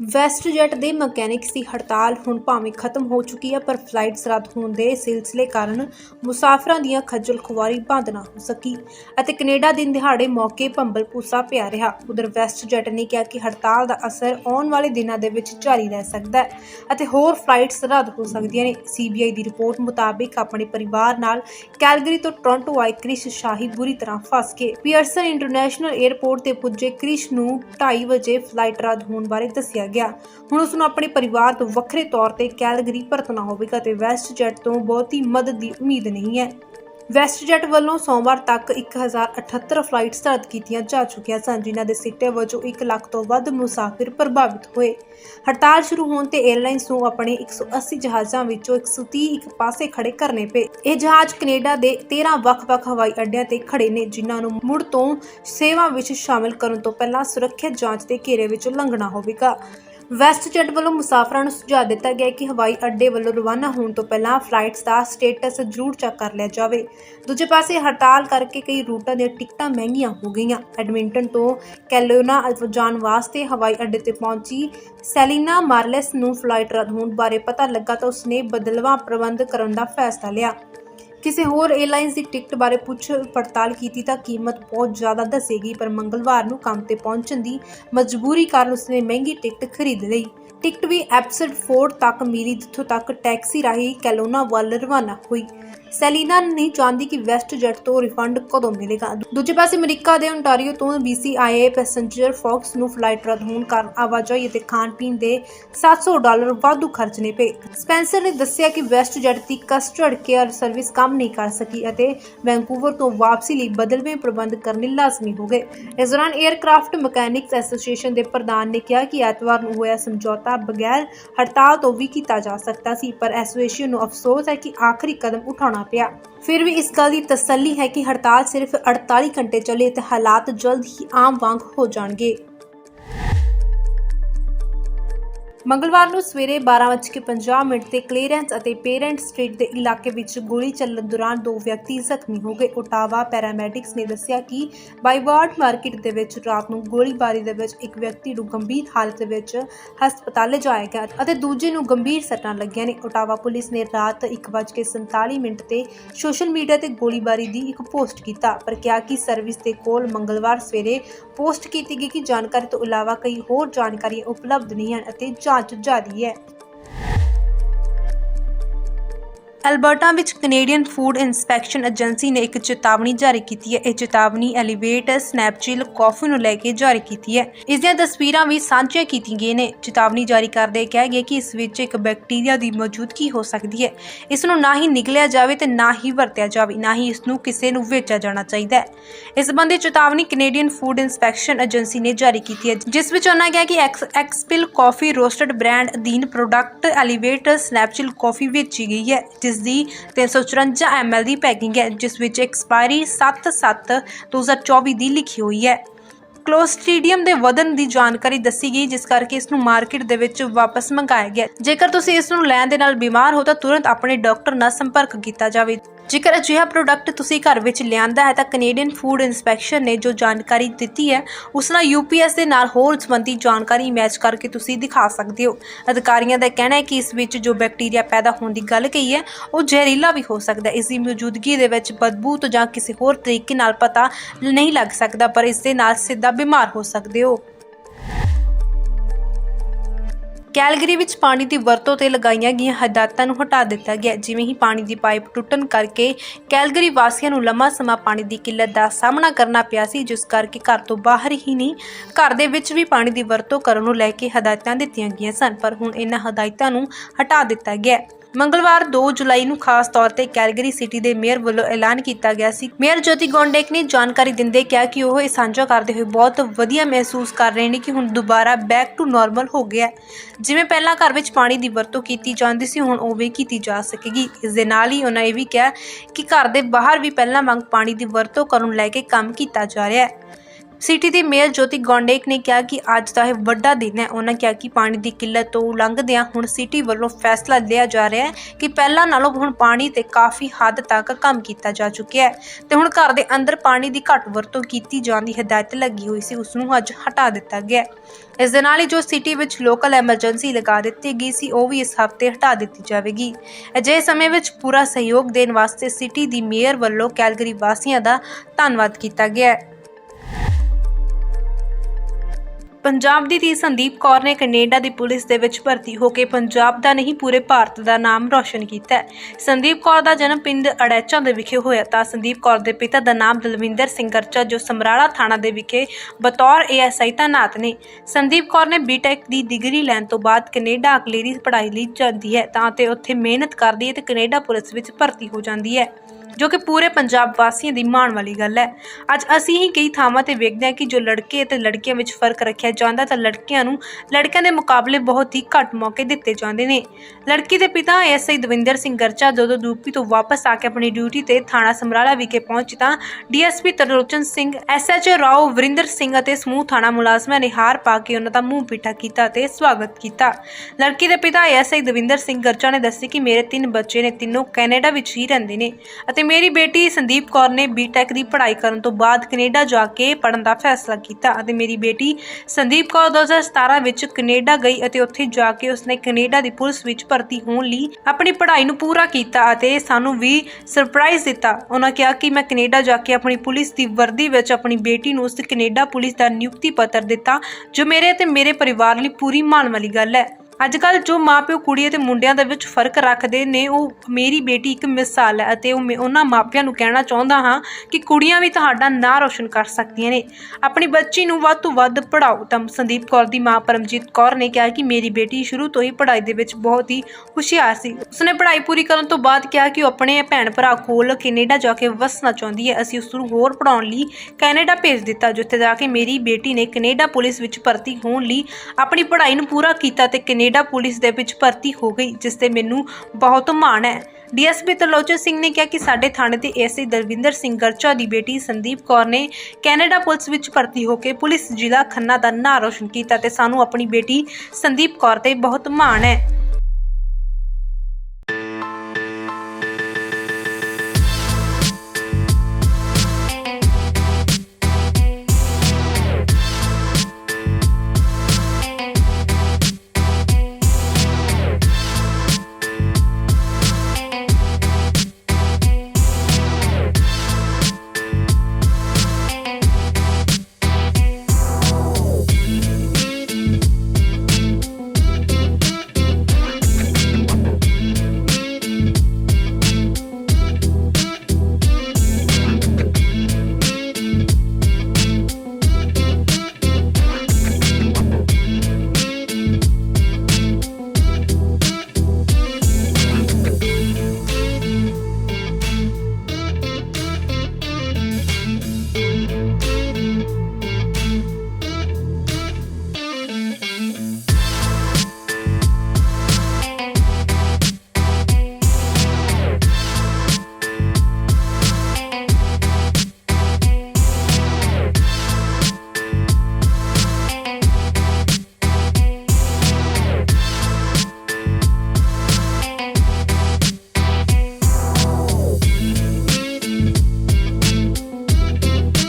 West jet ਦੇ mechanics ਦੀ ਹੜਤਾਲ ਹੁਣ ਭਾਵੇਂ ਖਤਮ ਹੋ ਚੁੱਕੀ ਹੈ, ਪਰ ਫਲਾਈਟਸ ਰੱਦ ਹੋਣ ਦੇ ਸਿਲਸਿਲੇ ਕਾਰਨ ਮੁਸਾਫਰਾਂ ਦੀਆਂ ਖੱਜਲ ਖੁਆਰੀ ਬੰਦ ਨਾ ਹੋ ਸਕੀ ਅਤੇ ਕੈਨੇਡਾ ਦਿਨ ਦਿਹਾੜੇ ਮੌਕੇ ਭੰਬਲ ਭੂਸਾ ਪਿਆ ਰਿਹਾ। ਉਧਰ ਵੈਸਟ ਜੈਟ ਨੇ ਕਿਹਾ ਕਿ ਹੜਤਾਲ ਦਾ ਅਸਰ ਆਉਣ ਵਾਲੇ ਦਿਨਾਂ ਦੇ ਵਿੱਚ ਜਾਰੀ ਰਹਿ ਸਕਦਾ ਹੈ ਅਤੇ ਹੋਰ ਫਲਾਈਟਸ ਰੱਦ ਹੋ ਸਕਦੀਆਂ ਨੇ। ਸੀਬੀਆਈ ਦੀ ਰਿਪੋਰਟ ਮੁਤਾਬਿਕ ਆਪਣੇ ਪਰਿਵਾਰ ਨਾਲ ਕੈਲਗਰੀ ਤੋਂ ਟੋਰਾਂਟੋ ਆਏ ਕ੍ਰਿਸ਼ ਸ਼ਾਹੀ ਬੁਰੀ ਤਰ੍ਹਾਂ ਫਸ ਕੇ ਪੀਅਰਸਨ ਇੰਟਰਨੈਸ਼ਨਲ 에ਅਰਪੋਰਟ ਤੇ ਪੁੱਜੇ ਕ੍ਰਿਸ਼ ਨੂੰ 2:30 ਵਜੇ ਫਲਾਈਟ ਰੱਦ ਹੋਣ ਬਾਰੇ ਦੱਸਿਆ ਗਿਆ ਹੁਣ ਉਸ ਨੂੰ ਆਪਣੇ ਪਰਿਵਾਰ ਤੋਂ ਵੱਖਰੇ ਤੌਰ ਤੇ ਕੈਲਗਰੀ ਪਰਤਣਾ ਹੋਵੇਗਾ ਤੇ ਵੈਸਟ ਜੈਟ ਤੋਂ ਬਹੁਤੀ ਮਦਦ ਦੀ ਉਮੀਦ ਨਹੀਂ ਹੈ। ਵੈਸਟ ਵੱਲੋਂ ਸੋਮਵਾਰ ਤੱਕ 1078 ਫਲਾਈਟਸ ਰੱਦ ਕੀਤੀਆਂ ਜਾ ਚੁੱਕੀਆਂ ਸਨ, ਜਿਨ੍ਹਾਂ ਦੇ ਸਿੱਟੇ ਵਜੋਂ 1 ਲੱਖ ਤੋਂ ਵੱਧ ਮੁਸਾਫਿਰ ਪ੍ਰਭਾਵਿਤ ਹੋਏ। ਹੜਤਾਲ ਸ਼ੁਰੂ ਹੋਣ ਤੇ 에ਅਰਲਾਈਨਸ ਨੂੰ ਆਪਣੇ 180 ਜਹਾਜ਼ਾਂ ਵਿੱਚੋਂ 130 ਇੱਕ ਪਾਸੇ ਖੜੇ ਕਰਨੇ ਪਏ। ਇਹ ਜਹਾਜ਼ ਕੈਨੇਡਾ ਦੇ 13 ਵੱਖ-ਵੱਖ ਹਵਾਈ ਅੱਡਿਆਂ ਤੇ ਖੜੇ ਨੇ, ਜਿਨ੍ਹਾਂ ਨੂੰ ਮੁੜ ਤੋਂ ਸੇਵਾ ਵਿੱਚ ਸ਼ਾਮਲ ਕਰਨ ਤੋਂ ਪਹਿਲਾਂ ਸੁਰੱਖਿਅਤ ਜਾਂਚ ਦੇ ਘੇਰੇ ਵਿੱਚੋਂ ਲੰਘਣਾ ਹੋਵੇਗਾ। ਵੈਸਟ ਜੈਟ ਵੱਲੋਂ ਮੁਸਾਫਰਾਂ ਨੂੰ ਸੁਝਾਅ ਦਿੱਤਾ ਗਿਆ ਕਿ ਹਵਾਈ ਅੱਡੇ ਵੱਲੋਂ ਰਵਾਨਾ ਹੋਣ ਤੋਂ ਪਹਿਲਾਂ ਫਲਾਈਟਸ ਦਾ ਸਟੇਟਸ ਜ਼ਰੂਰ ਚੈੱਕ ਕਰ ਲਿਆ ਜਾਵੇ। ਦੂਜੇ ਪਾਸੇ ਹੜਤਾਲ ਕਰਕੇ ਕਈ ਰੂਟਾਂ ਦੀਆਂ ਟਿਕਟਾਂ ਮਹਿੰਗੀਆਂ ਹੋ ਗਈਆਂ। ਐਡਮਿੰਟਨ ਤੋਂ ਕੈਲੋਨਾ ਜਾਣ ਵਾਸਤੇ ਹਵਾਈ ਅੱਡੇ ਤੇ ਪਹੁੰਚੀ ਸੈਲੀਨਾ ਮਾਰਲੈਸ ਨੂੰ ਫਲਾਈਟ ਰੱਦ ਹੋਣ ਬਾਰੇ ਪਤਾ ਲੱਗਾ ਤਾਂ ਉਸਨੇ ਬਦਲਵਾਂ ਪ੍ਰਬੰਧ ਕਰਨ ਦਾ ਫੈਸਲਾ ਲਿਆ। ਕਿਸੇ ਹੋਰ 에ਅਰਲਾਈਨਸ ਦੀ ਟਿਕਟ ਬਾਰੇ ਪੁੱਛ ਪੜਤਾਲ ਕੀਤੀ ਤਾਂ ਕੀਮਤ ਬਹੁਤ ਜ਼ਿਆਦਾ ਦੱਸੇਗੀ, ਪਰ ਮੰਗਲਵਾਰ ਨੂੰ ਕੰਮ ਤੇ ਪਹੁੰਚਣ ਦੀ ਮਜਬੂਰੀ ਕਾਰਨ ਉਸਨੇ ਮਹਿੰਗੀ ਟਿਕਟ ਖਰੀਦ ਲਈ। ਟਿਕਟ ਵੀ ਐਪਸਡ ਫੋਰਡ ਤੱਕ ਮਿਲੀ, ਜਿੱਥੋਂ ਤੱਕ ਟੈਕਸੀ ਰਾਹੀਂ ਕੈਲੋਨਾ ਵੱਲ ਰਵਾਨਾ ਹੋਈ। ਸੈਲੀਨਾ ਨਹੀਂ ਚਾਹੁੰਦੀ ਕਿ ਵੈਸਟ ਜੈਟ ਤੋਂ ਰਿਫੰਡ ਕਦੋਂ ਮਿਲੇਗਾ? ਦੂਜੇ ਪਾਸੇ ਅਮਰੀਕਾ ਦੇ ਓਨਟਾਰੀਓ ਤੋਂ BCIA ਪੈਸੇਂਜਰ ਫੌਕਸ ਨੂੰ ਫਲਾਈਟ ਰੱਦ ਹੋਣ ਕਾਰਨ ਆਵਾਜਾਈ ਅਤੇ ਖਾਣ ਪੀਣ ਦੇ 700 ਡਾਲਰ ਵਾਧੂ ਖਰਚਣੇ ਪਏ। ਸਪੈਂਸਰ ਨੇ ਦੱਸਿਆ ਕਿ ਵੈਸਟ ਜੈਟ ਦੀ ਕਸਟਰਡ ਕੇਅਰ ਸਰਵਿਸ ਕੰਮ ਨਹੀਂ ਕਰ ਸਕੀ ਅਤੇ ਵੈਂਕੂਵਰ ਤੋਂ ਵਾਪਸੀ ਲਈ ਬਦਲਵੇਂ ਪ੍ਰਬੰਧ ਕਰਨੇ ਲਾਜ਼ਮੀ ਹੋ ਗਏ। ਇਸ ਦੌਰਾਨ 에ਅਰਕ੍ਰਾਫਟ ਮਕੈਨਿਕਸ ਐਸੋਸੀਏਸ਼ਨ ਦੇ ਪ੍ਰਧਾਨ ਨੇ ਕਿਹਾ ਕਿ ਐਤਵਾਰ ਨੂੰ ਹੋਇਆ ਸਮਝੌਤਾ ਬਗੈਰ ਹੜਤਾਲ ਤੋਂ ਵੀ ਕੀਤਾ ਜਾ ਸਕਦਾ ਸੀ, ਪਰ ਐਸੋਸੀਏਸ਼ਨ ਨੂੰ ਅਫਸੋਸ ਹੈ ਕਿ ਆਖਰੀ ਕਦਮ ਉਠਾਉਣਾ ਪਿਆ। ਫਿਰ ਵੀ ਇਸ ਗੱਲ ਦੀ ਤਸੱਲੀ ਹੈ ਕਿ ਹੜਤਾਲ ਸਿਰਫ 48 ਘੰਟੇ ਚੱਲੇ ਤੇ ਹਾਲਾਤ ਜਲਦ ਹੀ ਆਮ ਵਾਂਗ ਹੋ ਜਾਣਗੇ। ਮੰਗਲਵਾਰ ਨੂੰ ਸਵੇਰੇ 12:50 ਮਿੰਟ ਤੇ ਕਲੀਅਰੈਂਸ ਅਤੇ ਪੇਰੈਂਟ ਸਟਰੀਟ ਦੇ ਇਲਾਕੇ ਵਿੱਚ ਗੋਲੀ ਚੱਲਣ ਦੌਰਾਨ ਦੋ ਵਿਅਕਤੀ ਜ਼ਖਮੀ ਹੋ ਗਏ। ਓਟਾਵਾ ਪੈਰਾਮੈਡਿਕਸ ਨੇ ਦੱਸਿਆ ਕਿ ਬਾਈਵਾਰਡ ਮਾਰਕੀਟ ਦੇ ਵਿੱਚ ਰਾਤ ਨੂੰ ਗੋਲੀਬਾਰੀ ਦੇ ਵਿੱਚ ਇੱਕ ਵਿਅਕਤੀ ਨੂੰ ਗੰਭੀਰ ਹਾਲਤ ਵਿੱਚ ਹਸਪਤਾਲ ਲਿਜਾਇਆ ਗਿਆ ਅਤੇ ਦੂਜੇ ਨੂੰ ਗੰਭੀਰ ਸੱਟਾਂ ਲੱਗੀਆਂ ਨੇ। ਓਟਾਵਾ ਪੁਲਿਸ ਨੇ ਰਾਤ 1:47 ਮਿੰਟ ਤੇ ਸੋਸ਼ਲ ਮੀਡੀਆ ਤੇ ਗੋਲੀਬਾਰੀ ਦੀ ਇੱਕ ਪੋਸਟ ਕੀਤਾ, ਪਰ ਕਿਹਾ ਕਿ ਸਰਵਿਸ ਦੇ ਕੋਲ ਮੰਗਲਵਾਰ ਸਵੇਰੇ ਪੋਸਟ ਕੀਤੀ ਗਈ ਕਿ ਜਾਣਕਾਰੀ ਤੋਂ ਇਲਾਵਾ ਕਈ ਹੋਰ ਜਾਣਕਾਰੀਆਂ ਉਪਲਬਧ ਨਹੀਂ ਹਨ ਅਤੇ ਜਾਂਚ ਜਾਰੀ ਹੈ। ਅਲਬਰਟਾ ਵਿੱਚ ਕੈਨੇਡੀਅਨ ਫੂਡ ਇਨਸਪੈਕਸ਼ਨ ਏਜੰਸੀ ਨੇ ਇੱਕ ਚੇਤਾਵਨੀ ਜਾਰੀ ਕੀਤੀ ਹੈ। ਇਹ ਚੇਤਾਵਨੀ ਐਲੀਵੇਟ ਸਨੈਪਚਿਲ, ਕਾਫੀ ਨੂੰ ਲੈ ਕੇ ਜਾਰੀ ਕੀਤੀ ਹੈ। ਇਸ ਦੀਆਂ ਤਸਵੀਰਾਂ ਵੀ ਸਾਂਝੀਆਂ ਕੀਤੀਆਂ ਗਈਆਂ ਨੇ। ਚੇਤਾਵਨੀ ਜਾਰੀ ਕਰਦੇ ਕਿਹਾ ਗਿਆ ਕਿ ਇਸ ਵਿੱਚ ਇੱਕ ਬੈਕਟੀਰੀਆ ਦੀ ਮੌਜੂਦਗੀ ਹੋ ਸਕਦੀ ਹੈ। ਇਸ ਨੂੰ ਨਾ ਹੀ ਨਿਗਲਿਆ ਜਾਵੇ ਤੇ ਨਾ ਹੀ ਵਰਤਿਆ ਜਾਵੇ, ਨਾ ਹੀ ਇਸ ਨੂੰ ਕਿਸੇ ਨੂੰ ਵੇਚਿਆ ਜਾਣਾ ਚਾਹੀਦਾ ਹੈ। ਇਸ ਸੰਬੰਧੀ ਚੇਤਾਵਨੀ ਕੈਨੇਡੀਅਨ ਫੂਡ ਇਨਸਪੈਕਸ਼ਨ ਏਜੰਸੀ ਨੇ ਜਾਰੀ ਕੀਤੀ ਹੈ, ਜਿਸ ਵਿੱਚ ਉਹਨਾਂ ਕਿਹਾ ਕਿ ਐਕਸ, ਐਕਸਪਿਲ ਕਾਫੀ ਰੋਸਟਡ ਬ੍ਰਾਂਡ ਅਧੀਨ ਪ੍ਰੋਡਕਟ ਐਲੀਵੇਟ ਸਨੈਪਚਿਲ ਕਾਫੀ ਵੇਚੀ ਗਈ ਹੈ ਜਿਸ ਦੀ 354 ml ਦੀ ਪੈਕਿੰਗ ਹੈ, ਜਿਸ ਵਿੱਚ ਐਕਸਪਾਇਰੀ 7/7/2024 ਦੀ ਲਿਖੀ ਹੋਈ ਹੈ। ਕਲੋਸਟ੍ਰੀਡੀਅਮ ਦੇ ਵਧਨ ਦੀ ਜਾਣਕਾਰੀ ਦੱਸੀ ਗਈ, ਜਿਸ ਕਰਕੇ ਇਸ ਨੂੰ ਮਾਰਕੀਟ ਦੇ ਵਿੱਚ ਵਾਪਸ ਮੰਗਾਇਆ ਗਿਆ। ਜੇਕਰ ਤੁਸੀਂ ਇਸ ਨੂੰ ਲੈਣ ਦੇ ਨਾਲ ਬਿਮਾਰ ਹੋ ਤਾਂ ਤੁਰੰਤ ਆਪਣੇ ਡਾਕਟਰ ਨਾਲ ਸੰਪਰਕ ਕੀਤਾ ਜਾਵੇ। ਜੇਕਰ ਅਜਿਹਾ ਪ੍ਰੋਡਕਟ ਤੁਸੀਂ ਘਰ ਵਿੱਚ ਲਿਆਂਦਾ ਹੈ ਤਾਂ ਕੈਨੇਡੀਅਨ ਫੂਡ ਇਨਸਪੈਕਸ਼ਨ ਨੇ ਜੋ ਜਾਣਕਾਰੀ ਦਿੱਤੀ ਹੈ, ਉਸ ਨਾਲ ਯੂਪੀਐਸ ਦੇ ਨਾਲ ਹੋਰ ਸੰਬੰਧੀ ਜਾਣਕਾਰੀ ਮੈਚ ਕਰਕੇ ਤੁਸੀਂ ਦਿਖਾ ਸਕਦੇ ਹੋ। ਅਧਿਕਾਰੀਆਂ ਦਾ ਕਹਿਣਾ ਹੈ ਕਿ ਇਸ ਵਿੱਚ ਜੋ ਬੈਕਟੀਰੀਆ ਪੈਦਾ ਹੋਣ ਦੀ ਗੱਲ ਕਹੀ ਹੈ, ਉਹ ਜ਼ਹਿਰੀਲਾ ਵੀ ਹੋ ਸਕਦਾ ਹੈ। ਇਸ ਦੀ ਮੌਜੂਦਗੀ ਦੇ ਵਿੱਚ ਬਦਬੂ ਤੋਂ ਜਾਂ ਕਿਸੇ ਹੋਰ ਤਰੀਕੇ ਨਾਲ ਪਤਾ ਨਹੀਂ ਲੱਗ ਸਕਦਾ, ਪਰ ਇਸ ਦੇ ਨਾਲ ਸਿੱਧਾ ਬਿਮਾਰ ਹੋ ਸਕਦੇ ਹੋ। ਕੈਲਗਰੀ ਵਿੱਚ ਪਾਣੀ ਦੀ ਵਰਤੋਂ ਤੇ ਲਗਾਈਆਂ ਗਈਆਂ ਹਦਾਇਤਾਂ ਨੂੰ ਹਟਾ ਦਿੱਤਾ ਗਿਆ। ਜਿਵੇਂ ਹੀ ਪਾਣੀ ਦੀ ਪਾਈਪ ਟੁੱਟਣ ਕਰਕੇ ਕੈਲਗਰੀ ਵਾਸੀਆਂ ਨੂੰ ਲੰਮਾ ਸਮਾਂ ਪਾਣੀ ਦੀ ਕਿੱਲਤ ਦਾ ਸਾਹਮਣਾ ਕਰਨਾ ਪਿਆ ਸੀ, ਜਿਸ ਕਰਕੇ ਘਰ ਤੋਂ ਬਾਹਰ ਹੀ ਨਹੀਂ, ਘਰ ਦੇ ਵਿੱਚ ਵੀ ਪਾਣੀ ਦੀ ਵਰਤੋਂ ਕਰਨ ਨੂੰ ਲੈ ਕੇ ਹਦਾਇਤਾਂ ਦਿੱਤੀਆਂ ਗਈਆਂ ਸਨ, ਪਰ ਹੁਣ ਇਹਨਾਂ ਹਦਾਇਤਾਂ ਨੂੰ ਹਟਾ ਦਿੱਤਾ ਗਿਆ। ਮੰਗਲਵਾਰ 2 ਜੁਲਾਈ ਨੂੰ ਖਾਸ ਤੌਰ ਤੇ ਕੈਲਗਰੀ ਸਿਟੀ ਦੇ ਮੇਅਰ ਵੱਲੋਂ ਐਲਾਨ ਕੀਤਾ ਗਿਆ ਸੀ। ਮੇਅਰ ਜੋਤੀ ਗੋਂਡੇਕ ਨੇ ਜਾਣਕਾਰੀ ਦਿੰਦੇ ਕਿਹਾ ਕਿ ਉਹ ਇਹ ਸਾਂਝਾ ਕਰਦੇ ਹੋਏ ਬਹੁਤ ਵਧੀਆ ਮਹਿਸੂਸ ਕਰ ਰਹੇ ਨੇ ਕਿ ਹੁਣ ਦੁਬਾਰਾ ਬੈਕ ਟੂ ਨਾਰਮਲ ਹੋ ਗਿਆ ਜਿਵੇਂ ਪਹਿਲਾਂ ਘਰ ਵਿੱਚ ਪਾਣੀ ਦੀ ਵਰਤੋਂ ਕੀਤੀ ਜਾਂਦੀ ਸੀ, ਹੁਣ ਉਵੇਂ ਕੀਤੀ ਜਾ ਸਕੇਗੀ। ਇਸ ਦੇ ਨਾਲ ਹੀ ਉਹਨਾਂ ਇਹ ਵੀ ਕਿਹਾ ਕਿ ਘਰ ਦੇ ਬਾਹਰ ਵੀ ਪਹਿਲਾਂ ਵਾਂਗ ਪਾਣੀ ਦੀ ਵਰਤੋਂ ਕਰਨ ਲੈ ਕੇ ਕੰਮ ਕੀਤਾ ਜਾ ਰਿਹਾ ਹੈ। ਸਿਟੀ ਦੇ ਮੇਅਰ ਜੋਤੀ ਗੌਂਡੇਕ ਨੇ ਕਿਹਾ ਕਿ ਅੱਜ ਦਾ ਇਹ ਵੱਡਾ ਦਿਨ ਹੈ। ਉਹਨਾਂ ਕਿਹਾ ਕਿ ਪਾਣੀ ਦੀ ਕਿੱਲਤ ਤੋਂ ਲੰਘਦਿਆਂ ਹੁਣ ਸਿਟੀ ਵੱਲੋਂ ਫੈਸਲਾ ਲਿਆ ਜਾ ਰਿਹਾ ਹੈ ਕਿ ਪਹਿਲਾਂ ਨਾਲੋਂ ਹੁਣ ਪਾਣੀ ਤੇ ਕਾਫੀ ਹੱਦ ਤੱਕ ਕੰਮ ਕੀਤਾ ਜਾ ਚੁੱਕਿਆ ਹੈ ਤੇ ਹੁਣ ਘਰ ਦੇ ਅੰਦਰ ਪਾਣੀ ਦੀ ਘੱਟ ਵਰਤੋਂ ਕੀਤੀ ਜਾਣ ਦੀ ਹਦਾਇਤ ਲੱਗੀ ਹੋਈ ਸੀ ਉਸ ਨੂੰ ਅੱਜ ਹਟਾ ਦਿੱਤਾ ਗਿਆ ਇਸ ਦੇ ਨਾਲ ਹੀ ਜੋ ਸਿਟੀ ਵਿੱਚ ਲੋਕਲ ਐਮਰਜੈਂਸੀ ਲਗਾ ਦਿੱਤੀ ਗਈ ਸੀ, ਉਹ ਵੀ ਇਸ ਹਫ਼ਤੇ ਹਟਾ ਦਿੱਤੀ ਜਾਵੇਗੀ। ਅਜਿਹੇ ਸਮੇਂ ਵਿੱਚ ਪੂਰਾ ਸਹਿਯੋਗ ਦੇਣ ਵਾਸਤੇ ਸਿਟੀ ਦੀ ਮੇਅਰ ਵੱਲੋਂ ਕੈਲਗਰੀ ਵਾਸੀਆਂ ਦਾ ਧੰਨਵਾਦ ਕੀਤਾ ਗਿਆ ਹੈ। ਪੰਜਾਬ ਦੀ ਧੀ ਸੰਦੀਪ ਕੌਰ ਨੇ ਕੈਨੇਡਾ ਦੀ ਪੁਲਿਸ ਦੇ ਵਿੱਚ ਭਰਤੀ ਹੋ ਕੇ ਪੰਜਾਬ ਦਾ ਨਹੀਂ, ਪੂਰੇ ਭਾਰਤ ਦਾ ਨਾਮ ਰੌਸ਼ਨ ਕੀਤਾ ਹੈ। ਸੰਦੀਪ ਕੌਰ ਦਾ ਜਨਮ ਪਿੰਡ ਅੜੈਚਾਂ ਦੇ ਵਿਖੇ ਹੋਇਆ ਤਾਂ ਸੰਦੀਪ ਕੌਰ ਦੇ ਪਿਤਾ ਦਾ ਨਾਮ ਦਲਵਿੰਦਰ ਸਿੰਘ ਗਰਚਾ ਜੋ ਸਮਰਾਲਾ ਥਾਣਾ ਦੇ ਵਿਖੇ ਬਤੌਰ ਏਐਸਆਈ ਤਾਇਨਾਤ ਨੇ। ਸੰਦੀਪ ਕੌਰ ਨੇ ਬੀਟੈਕ ਦੀ ਡਿਗਰੀ ਲੈਣ ਤੋਂ ਬਾਅਦ ਕੈਨੇਡਾ ਅਗਲੇਰੀ ਪੜ੍ਹਾਈ ਲਈ ਜਾਂਦੀ ਹੈ ਤਾਂ ਤੇ ਉੱਥੇ ਮਿਹਨਤ ਕਰਦੀ ਹੈ ਤੇ ਕੈਨੇਡਾ ਪੁਲਿਸ ਵਿੱਚ ਭਰਤੀ ਹੋ ਜਾਂਦੀ ਹੈ। ਜੋ ਕਿ ਪੂਰੇ ਪੰਜਾਬ ਵਾਸੀਆਂ ਦੀ ਮਾਣ ਵਾਲੀ ਗੱਲ ਹੈ। ਅੱਜ ਅਸੀਂ ਹੀ ਕਈ ਥਾਵਾਂ ਤੇ ਵੇਖਦੇ ਹਾਂ ਕਿ ਜੋ ਲੜਕੇ ਅਤੇ ਲੜਕੀਆਂ ਵਿੱਚ ਫ਼ਰਕ ਰੱਖਿਆ ਜਾਂਦਾ ਤਾਂ ਲੜਕੀਆਂ ਨੂੰ ਲੜਕਿਆਂ ਦੇ ਮੁਕਾਬਲੇ ਬਹੁਤ ਹੀ ਘੱਟ ਮੌਕੇ ਦਿੱਤੇ ਜਾਂਦੇ ਨੇ। ਲੜਕੀ ਦੇ ਪਿਤਾ ਐਸਆਈ ਦਵਿੰਦਰ ਸਿੰਘ ਗਰਚਾ ਜਦੋਂ ਯੂਪੀ ਤੋਂ ਵਾਪਸ ਆ ਕੇ ਆਪਣੀ ਡਿਊਟੀ ਤੇ ਥਾਣਾ ਸਮਰਾਲਾ ਵਿਖੇ ਪਹੁੰਚੇ ਤਾਂ ਡੀਐਸਪੀ ਤਰਲੋਚਨ ਸਿੰਘ ਐਸਐਚਓ ਰਾਓ ਵਰਿੰਦਰ ਸਿੰਘ ਅਤੇ ਸਮੂਹ ਥਾਣਾ ਮੁਲਾਜ਼ਮਾਂ ਨੇ ਹਾਰ ਪਾ ਕੇ ਉਹਨਾਂ ਦਾ ਮੂੰਹ ਪਿੱਠਾ ਕੀਤਾ ਤੇ ਸਵਾਗਤ ਕੀਤਾ। ਲੜਕੀ ਦੇ ਪਿਤਾ ਐਸਆਈ ਦਵਿੰਦਰ ਸਿੰਘ ਗਰਚਾ ਨੇ ਦੱਸਿਆ ਕਿ ਮੇਰੇ ਤਿੰਨ ਬੱਚੇ ਨੇ, ਤਿੰਨੋਂ ਕੈਨੇਡਾ ਵਿੱਚ ਹੀ ਰਹਿੰਦੇ ਨੇ ਅਤੇ ਮੇਰੀ ਬੇਟੀ ਸੰਦੀਪ ਕੌਰ ਨੇ ਬੀਟੈਕ ਦੀ ਪੜ੍ਹਾਈ ਕਰਨ ਤੋਂ ਬਾਅਦ ਕੈਨੇਡਾ ਜਾ ਕੇ ਪੜ੍ਹਨ ਦਾ ਫੈਸਲਾ ਕੀਤਾ ਅਤੇ ਮੇਰੀ ਬੇਟੀ ਸੰਦੀਪ ਕੌਰ 2017 ਵਿੱਚ ਕੈਨੇਡਾ ਗਈ ਅਤੇ ਉੱਥੇ ਜਾ ਕੇ ਉਸਨੇ ਕੈਨੇਡਾ ਦੀ ਪੁਲਿਸ ਵਿੱਚ ਭਰਤੀ ਹੋਣ ਲਈ ਆਪਣੀ ਪੜ੍ਹਾਈ ਨੂੰ ਪੂਰਾ ਕੀਤਾ ਅਤੇ ਸਾਨੂੰ ਵੀ ਸਰਪ੍ਰਾਈਜ਼ ਦਿੱਤਾ। ਉਹਨਾਂ ਕਿਹਾ ਕਿ ਮੈਂ ਕੈਨੇਡਾ ਜਾ ਕੇ ਆਪਣੀ ਪੁਲਿਸ ਦੀ ਵਰਦੀ ਵਿੱਚ ਆਪਣੀ ਬੇਟੀ ਨੂੰ ਉਸ ਕੈਨੇਡਾ ਪੁਲਿਸ ਦਾ ਨਿਯੁਕਤੀ ਪੱਤਰ ਦਿੱਤਾ, ਜੋ ਮੇਰੇ ਤੇ ਮੇਰੇ ਪਰਿਵਾਰ ਲਈ ਪੂਰੀ ਮਾਣ ਵਾਲੀ ਗੱਲ ਹੈ। ਅੱਜ ਕੱਲ ਜੋ ਮਾਪਿਓ, ਕੁੜੀ ਅਤੇ ਮੁੰਡਿਆਂ ਦੇ ਵਿੱਚ ਫ਼ਰਕ ਰੱਖਦੇ ਨੇ, ਉਹ ਮੇਰੀ ਬੇਟੀ ਇੱਕ ਮਿਸਾਲ ਹੈ ਅਤੇ ਉਹ ਮੈਂ, ਉਹਨਾਂ ਮਾਪਿਆਂ ਨੂੰ ਕਹਿਣਾ ਚਾਹੁੰਦਾ ਹਾਂ ਕਿ ਕੁੜੀਆਂ ਵੀ ਤੁਹਾਡਾ ਨਾਂ ਰੋਸ਼ਨ ਕਰ ਸਕਦੀਆਂ ਨੇ। ਆਪਣੀ ਬੱਚੀ ਨੂੰ ਵੱਧ ਤੋਂ ਵੱਧ ਪੜਾਓ ਤਾਂ ਸੰਦੀਪ ਕੌਰ ਦੀ ਮਾਂ ਪਰਮਜੀਤ ਕੌਰ ਨੇ ਕਿਹਾ ਕਿ ਮੇਰੀ ਬੇਟੀ ਸ਼ੁਰੂ ਤੋਂ ਹੀ ਪੜ੍ਹਾਈ ਦੇ ਵਿੱਚ ਬਹੁਤ ਹੀ ਹੁਸ਼ਿਆਰ ਸੀ। ਉਸਨੇ ਪੜ੍ਹਾਈ ਪੂਰੀ ਕਰਨ ਤੋਂ ਬਾਅਦ ਕਿਹਾ ਕਿ ਉਹ ਆਪਣੇ ਭੈਣ ਭਰਾ ਕੋਲ ਕੈਨੇਡਾ ਜਾ ਕੇ ਵਸਣਾ ਚਾਹੁੰਦੀ ਹੈ। ਅਸੀਂ ਉਸ ਨੂੰ ਹੋਰ ਪੜਾਉਣ ਲਈ ਕੈਨੇਡਾ ਭੇਜ ਦਿੱਤਾ, ਜਿੱਥੇ ਜਾ ਕੇ ਮੇਰੀ ਬੇਟੀ ਨੇ ਕੈਨੇਡਾ ਪੁਲਿਸ ਵਿੱਚ ਭਰਤੀ ਹੋਣ ਲਈ ਆਪਣੀ ਪੜ੍ਹਾਈ ਨੂੰ ਪੂਰਾ ਕੀਤਾ ਤੇ ਕੈਨੇਡਾ ਪੁਲਿਸ ਦੇ ਵਿੱਚ ਭਰਤੀ ਹੋ ਗਈ, ਜਿਸ ਤੇ ਮੈਨੂੰ ਬਹੁਤ ਮਾਣ ਹੈ। ਡੀਐਸਪੀ ਤਲੋਚਨ ਸਿੰਘ ਨੇ ਕਿਹਾ ਕਿ ਸਾਡੇ ਥਾਣੇ ਦੇ ਏਸੀ ਦਲਵਿੰਦਰ ਸਿੰਘ ਗਰਚਾ ਦੀ ਬੇਟੀ ਸੰਦੀਪ ਕੌਰ ਨੇ ਕੈਨੇਡਾ ਪੁਲਿਸ ਵਿੱਚ ਭਰਤੀ ਹੋ ਕੇ ਪੁਲਿਸ ਜ਼ਿਲ੍ਹਾ ਖੰਨਾ ਦਾ ਨਾਂ ਰੋਸ਼ਨ ਕੀਤਾ ਤੇ ਸਾਨੂੰ ਆਪਣੀ ਬੇਟੀ ਸੰਦੀਪ ਕੌਰ ਤੇ ਬਹੁਤ ਮਾਣ ਹੈ।